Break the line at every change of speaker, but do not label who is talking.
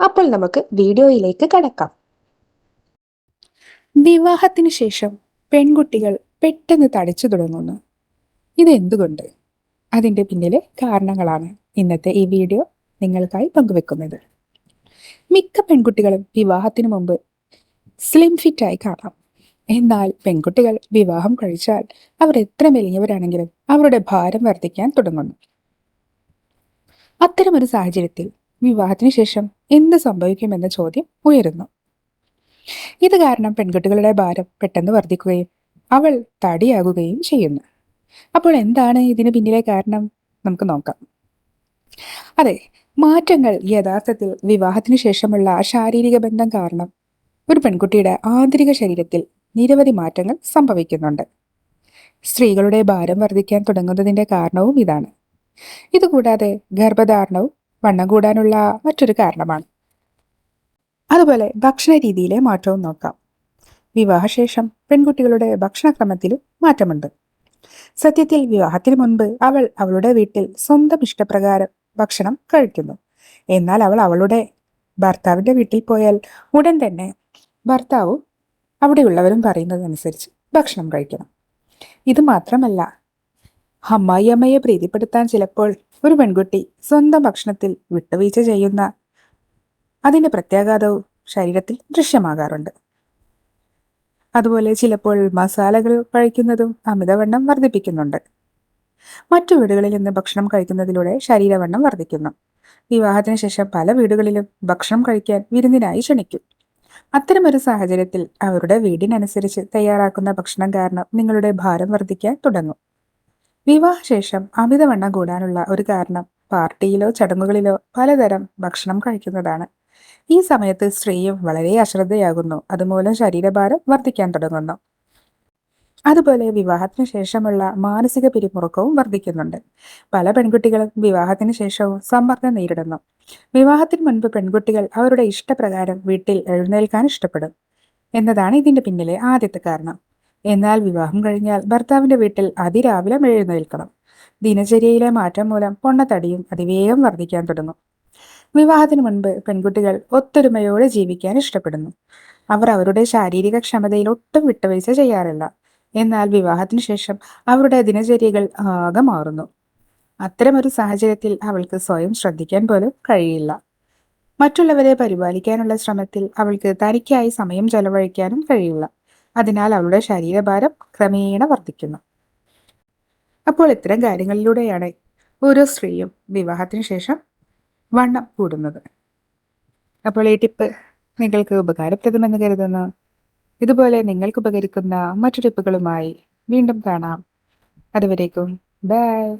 അപ്പോൾ നമുക്ക് വീഡിയോയിലേക്ക് കടക്കാം.
വിവാഹത്തിന് ശേഷം പെൺകുട്ടികൾ പെട്ടെന്ന് തടിച്ചു തുടങ്ങുന്നു. ഇതെന്തുകൊണ്ട്? അതിന്റെ പിന്നിലെ കാരണങ്ങളാണ് ഇന്നത്തെ ഈ വീഡിയോ നിങ്ങൾക്കായി പങ്കുവെക്കുന്നത്. മിക്ക പെൺകുട്ടികളും വിവാഹത്തിന് മുമ്പ് സ്ലിം ഫിറ്റായി കാണാം. എന്നാൽ പെൺകുട്ടികൾ വിവാഹം കഴിച്ചാൽ അവർ എത്ര മെലിഞ്ഞവരാണെങ്കിലും അവരുടെ ഭാരം വർദ്ധിക്കാൻ തുടങ്ങുന്നു. അത്തരമൊരു സാഹചര്യത്തിൽ വിവാഹത്തിന് ശേഷം എന്ത് സംഭവിക്കുമെന്ന ചോദ്യം ഉയരുന്നു. ഇത് കാരണം പെൺകുട്ടികളുടെ ഭാരം പെട്ടെന്ന് വർദ്ധിക്കുകയും അവൾ തടിയാകുകയും ചെയ്യുന്നു. അപ്പോൾ എന്താണ് ഇതിന് പിന്നിലെ കാരണം? നമുക്ക് നോക്കാം. അതെ മാറ്റങ്ങൾ യഥാർത്ഥത്തിൽ വിവാഹത്തിന് ശേഷമുള്ള ശാരീരിക ബന്ധം കാരണം ഒരു പെൺകുട്ടിയുടെ ആന്തരിക ശരീരത്തിൽ നിരവധി മാറ്റങ്ങൾ സംഭവിക്കുന്നുണ്ട്. സ്ത്രീകളുടെ ഭാരം വർദ്ധിക്കാൻ തുടങ്ങുന്നതിന്റെ കാരണവും ഇതാണ്. ഇതുകൂടാതെ ഗർഭധാരണവും വണ്ണം കൂടാനുള്ള മറ്റൊരു കാരണമാണ്. അതുപോലെ ഭക്ഷണ രീതിയിലെ മാറ്റവും നോക്കാം. വിവാഹശേഷം പെൺകുട്ടികളുടെ ഭക്ഷണക്രമത്തിലും മാറ്റമുണ്ട്. സത്യത്തിൽ വിവാഹത്തിന് മുൻപ് അവൾ അവളുടെ വീട്ടിൽ സ്വന്തം ഇഷ്ടപ്രകാരം ഭക്ഷണം കഴിക്കുന്നു. എന്നാൽ അവൾ അവളുടെ ഭർത്താവിന്റെ വീട്ടിൽ പോയാൽ ഉടൻ തന്നെ ഭർത്താവും അവിടെയുള്ളവരും പറയുന്നതനുസരിച്ച് ഭക്ഷണം കഴിക്കണം. ഇത് മാത്രമല്ല അമ്മായി അമ്മയെ പ്രീതിപ്പെടുത്താൻ ചിലപ്പോൾ ഒരു പെൺകുട്ടി സ്വന്തം ഭക്ഷണത്തിൽ വിട്ടുവീഴ്ച ചെയ്യുന്ന അതിന്റെ പ്രത്യാഘാതവും ശരീരത്തിൽ ദൃശ്യമാകാറുണ്ട്. അതുപോലെ ചിലപ്പോൾ മസാലകൾ കഴിക്കുന്നതും അമിതവണ്ണം വർദ്ധിപ്പിക്കുന്നുണ്ട്. മറ്റു വീടുകളിൽ നിന്ന് ഭക്ഷണം കഴിക്കുന്നതിലൂടെ ശരീരവണ്ണം വർദ്ധിക്കുന്നു. വിവാഹത്തിന് ശേഷം പല വീടുകളിലും ഭക്ഷണം കഴിക്കാൻ വിരുന്നിനായി ക്ഷണിക്കും. അത്തരമൊരു സാഹചര്യത്തിൽ അവരുടെ വീടിനനുസരിച്ച് തയ്യാറാക്കുന്ന ഭക്ഷണം കാരണം നിങ്ങളുടെ ഭാരം വർദ്ധിക്കാൻ തുടങ്ങും. വിവാഹശേഷം അമിതവണ്ണം കൂടാനുള്ള ഒരു കാരണം പാർട്ടിയിലോ ചടങ്ങുകളിലോ പലതരം ഭക്ഷണം കഴിക്കുന്നതാണ്. ഈ സമയത്ത് സ്ത്രീയും വളരെ അശ്രദ്ധയാകുന്നു. അതുമൂലം ശരീരഭാരം വർദ്ധിക്കാൻ തുടങ്ങുന്നു. അതുപോലെ വിവാഹത്തിന് ശേഷമുള്ള മാനസിക പിരിമുറുക്കവും വർദ്ധിക്കുന്നുണ്ട്. പല പെൺകുട്ടികളും വിവാഹത്തിന് ശേഷവും സമ്മർദ്ദം നേരിടുന്നു. വിവാഹത്തിന് മുൻപ് പെൺകുട്ടികൾ അവരുടെ ഇഷ്ടപ്രകാരം വീട്ടിൽ എഴുന്നേൽക്കാൻ ഇഷ്ടപ്പെടും. എന്നതാണ് ഇതിന്റെ പിന്നിലെ ആദ്യത്തെ കാരണം. എന്നാൽ വിവാഹം കഴിഞ്ഞാൽ ഭർത്താവിന്റെ വീട്ടിൽ അതിരാവിലെ എഴുന്നേൽക്കണം ദിനചര്യയിലെ മാറ്റം മൂലം പൊണ്ണത്തടിയും അതിവേഗം വർദ്ധിക്കാൻ തുടങ്ങും. വിവാഹത്തിന് മുൻപ് പെൺകുട്ടികൾ ഒത്തൊരുമയോടെ ജീവിക്കാൻ ഇഷ്ടപ്പെടുന്നു. അവർ അവരുടെ ശാരീരിക ക്ഷമതയിൽ ഒട്ടും വിട്ടുവീഴ്ച ചെയ്യാറില്ല. എന്നാൽ വിവാഹത്തിന് ശേഷം അവരുടെ ദിനചര്യകൾ ആകെ മാറുന്നു. അത്തരമൊരു സാഹചര്യത്തിൽ അവൾക്ക് സ്വയം ശ്രദ്ധിക്കാൻ പോലും കഴിയില്ല. മറ്റുള്ളവരെ പരിപാലിക്കാനുള്ള ശ്രമത്തിൽ അവൾക്ക് തനിക്കായി സമയം ചെലവഴിക്കാനും കഴിയില്ല. അതിനാൽ അവളുടെ ശരീരഭാരം ക്രമേണ വർദ്ധിക്കുന്നു. അപ്പോൾ ഇത്തരം കാര്യങ്ങളിലൂടെയാണ് ഓരോ സ്ത്രീയും വിവാഹത്തിന് ശേഷം വണ്ണം കൂടുന്നത്. അപ്പോൾ ഈ ടിപ്പ് നിങ്ങൾക്ക് ഉപകാരപ്രദമെന്ന് കരുതുന്നു. ഇതുപോലെ നിങ്ങൾക്ക് ഉപകരിക്കുന്ന മറ്റു ടിപ്പുകളുമായി വീണ്ടും കാണാം. അതുവരേക്കും ബൈ.